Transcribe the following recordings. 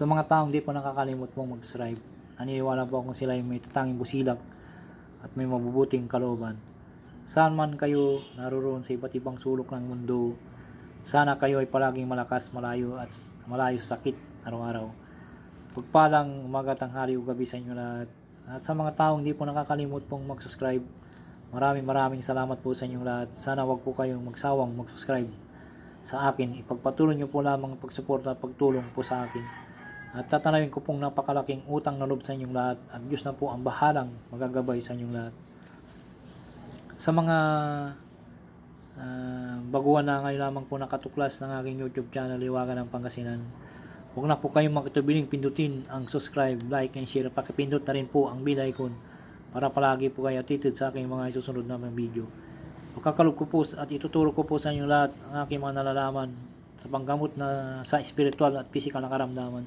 Sa mga taong di po nakakalimot pong mag-subscribe, naniniwala po akong sila ay may tatanging busilak at may mabubuting kalooban. Saan man kayo naroon sa iba't ibang sulok ng mundo, sana kayo ay palaging malakas, malayo at malayo sa sakit araw-araw. Pagpalang umaga, tanghali o gabi sa inyo lahat. At sa mga taong di po nakakalimot pong mag-subscribe, maraming maraming salamat po sa inyong lahat. Sana wag po kayong magsawang mag-subscribe sa akin. Ipagpatuloy niyo po lamang ang pagsuporta at pagtulong po sa akin. At tatanawin ko pong napakalaking utang na loob sa inyong lahat at Diyos na po ang bahalang magagabay sa inyong lahat. Sa mga ah, baguhan na ngayon lamang po nakatuklas ng aking YouTube channel, Liwagan ng Pangasinan. Huwag na po kayong makitubiling pindutin ang subscribe, like, and share. Pakipindot na rin po ang bell icon para palagi po kayo atitid sa aking mga susunod na mga video. Pagkakalob ko po at ituturo ko po sa inyo lahat ang aking mga nalalaman sa panggamot na sa spiritual at physical na karamdaman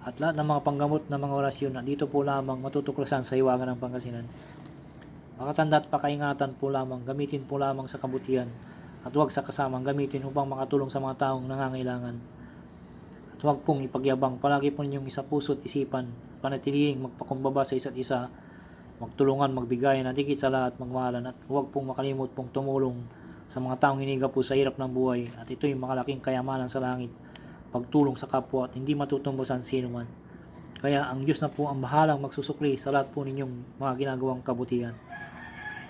at lahat ng mga panggamot na mga orasyon na dito po lamang matutuklasan sa hiwaga ng Pangasinan. Makatanda at pakaingatan po lamang, gamitin po lamang sa kabutihan at huwag sa kasamang gamitin upang makatulong sa mga taong nangangailangan. At huwag pong ipagyabang, palagi po ninyong isa puso at isipan, panatiling magpakumbaba sa isa't isa, magtulungan, magbigayan, at higit sa lahat magmahalan at huwag pong makalimot pong tumulong sa mga taong hiniga po sa hirap ng buhay at ito'y makalaking kayamanan sa langit, pagtulong sa kapwa at hindi matutumbasan sino man. Kaya ang Diyos na po ang bahalang magsusukli sa lahat po ninyong mga ginagawang kabutihan.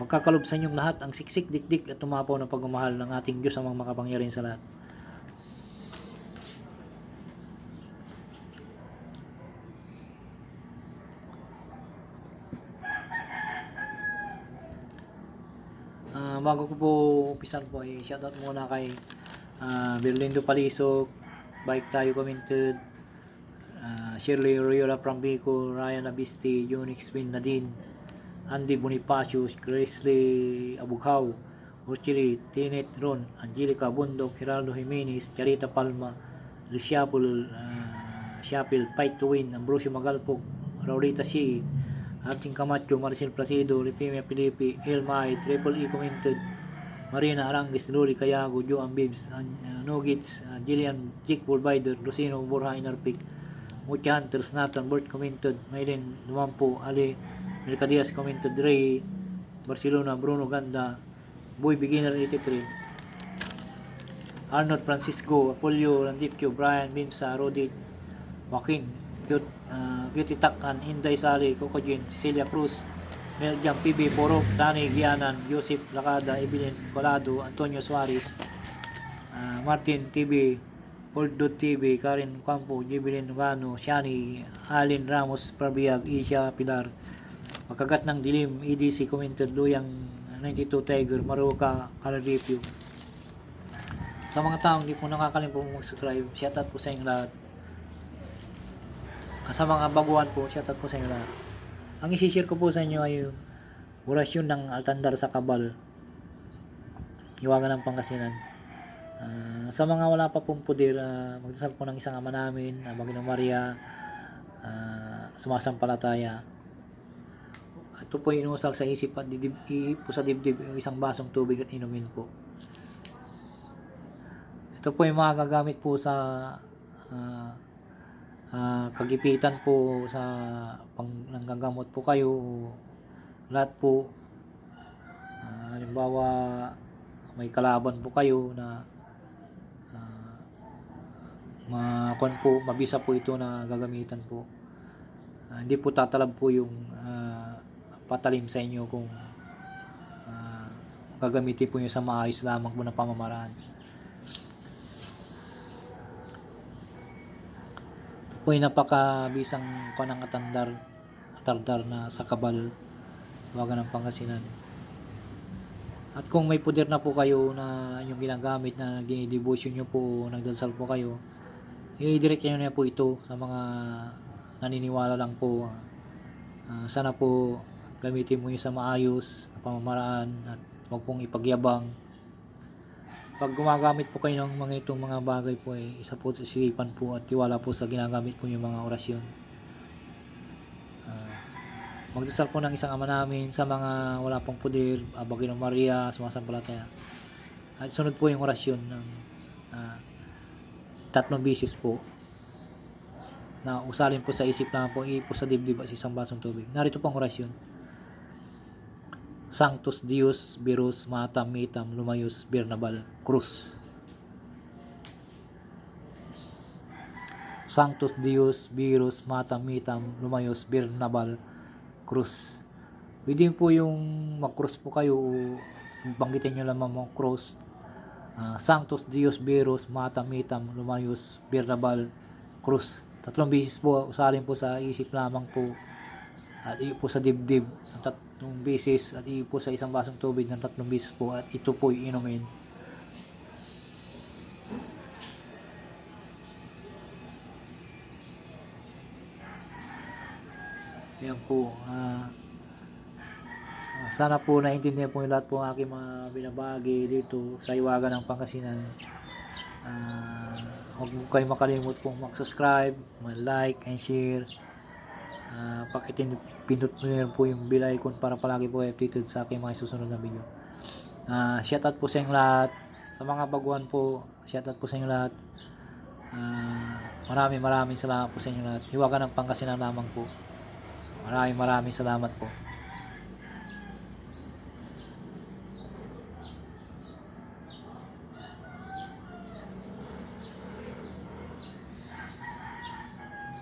Magkakalob sa inyong lahat ang siksik, dikdik at tumapaw na pagmamahal ng ating Diyos amang makapangyarihan sa lahat. Ah, bago ko po umpisan po ay shoutout muna kay ah, Berlindo Palisok, Bike Tayo Commented, ah, Shirley Royola from Bicol, Ryan Abisti, Unix Win Nadine, Andy Bonifacio, Grizzly Abughaw, Ochili, Tinet Ron, Angelica Bundok, Geraldo Jimenez, Charita Palma, Luciapol, uh, Shapil, Fight to Win, Ambrosio Magalpog, Raulita C, Arching Camacho, Marcel Placido, Ripimia Pilipi, El Mai, Triple E Commented, Marina Arangis, Luli Cayago, Joan Bibbs, uh, Nugits, uh, Jillian Jake Bullbider, Lucino Borja Inarpic, Mucha Hunters, Nathan Burt Commented, Maylen Lumampo, Ali, Mercadias Commented, Ray, Barcelona, Bruno Ganda, Boy Beginner 83, Arnold Francisco, Apollo, Landipio, Brian, Bimsa, Rodit, Joaquin, Cute, uh, Takan, Inday Sali, Coco Jean, Cecilia Cruz, Meljam PB, Porok, Tani Gianan, Joseph Lacada, Evelyn Colado, Antonio Suarez, uh, Martin TV, Poldo TV, Karen Campo, Jibilin Nugano, Shani, Alin Ramos, Prabiag, Isha Pilar, Makagat ng Dilim, EDC Commented, Luyang 92 Tiger, Maruka, Kalaripyo. Sa mga taong hindi po nakakalimutan mag-subscribe, shoutout po sa inyong lahat. Sa mga baguhan po, shoutout po sa inyo lahat. Ang isi-share ko po sa inyo ay yung orasyon ng altandar sa kabal. Iwagan ng Pangasinan. Ah, sa mga wala pa pong pudir, uh, magdasal po ng isang ama namin, uh, Maginong Maria, ah, sumasampalataya. Ito po inusal sa isip at didib, po sa dibdib yung isang basong tubig at inumin po. Ito po yung mga gagamit po sa ah, ah, kagipitan po sa pang nanggagamot po kayo lahat po. Ah, halimbawa may kalaban po kayo na uh, po mabisa po ito na gagamitan po. Ah, hindi po tatalab po yung ah, patalim sa inyo kung ah, gagamitin po nyo sa maayos lamang po na pamamaraan ay napakabisang panang atandar atardar na sa kabal wagan ng Pangasinan. At kung may puder na po kayo na yung ginagamit na dinidebosyon nyo po nagdasal po kayo i-direct nyo na po ito sa mga naniniwala lang po. Ah, sana po gamitin mo yun sa maayos na pamamaraan at huwag pong ipagyabang pag gumagamit po kayo ng mga itong mga bagay po ay isa po sa isipan po at tiwala po sa ginagamit po yung mga orasyon. Ah, magdasal po ng isang ama namin sa mga wala pong pudir, uh, Bagino Maria, sumasampalataya. At sunod po yung orasyon ng ah, tatlong bisis po. na usalin po sa isip lang po, ipo sa dibdib at sa isang basong tubig. Narito pang orasyon. Sanctus Dios, Virus, Matam, Mitam, Lumayos, Bernabal, Cruz. Sanctus Dios, Virus, Matam, Mitam, Lumayos, Bernabal, Cruz. Pwede po yung mag-cross po kayo banggitin nyo lamang mga cross. Ah, Sanctus Dios, Virus, Matam, Mitam, Lumayos, Bernabal, Cruz. Tatlong beses po, usalin po sa isip lamang po at po sa dibdib ng tatlong beses at iyo po sa isang basong tubig ng tatlong beses po at ito po inumin. Yan po. ah, sana po naintindihan po yung lahat po ng aking mga binabagi dito sa Iwagan ng Pangasinan. Ah, huwag kayo makalimut pong mag-subscribe, mag-like and share. Uh, pakitin pinot mo rin po yung bell icon para palagi po updated sa aking mga susunod na video. Uh, shoutout po sa inyong lahat. Sa mga baguhan po, shoutout po sa inyong lahat. Uh, maraming maraming salamat po sa inyong lahat. Hiwagan ng Pangasinan lamang po. Maraming maraming salamat po.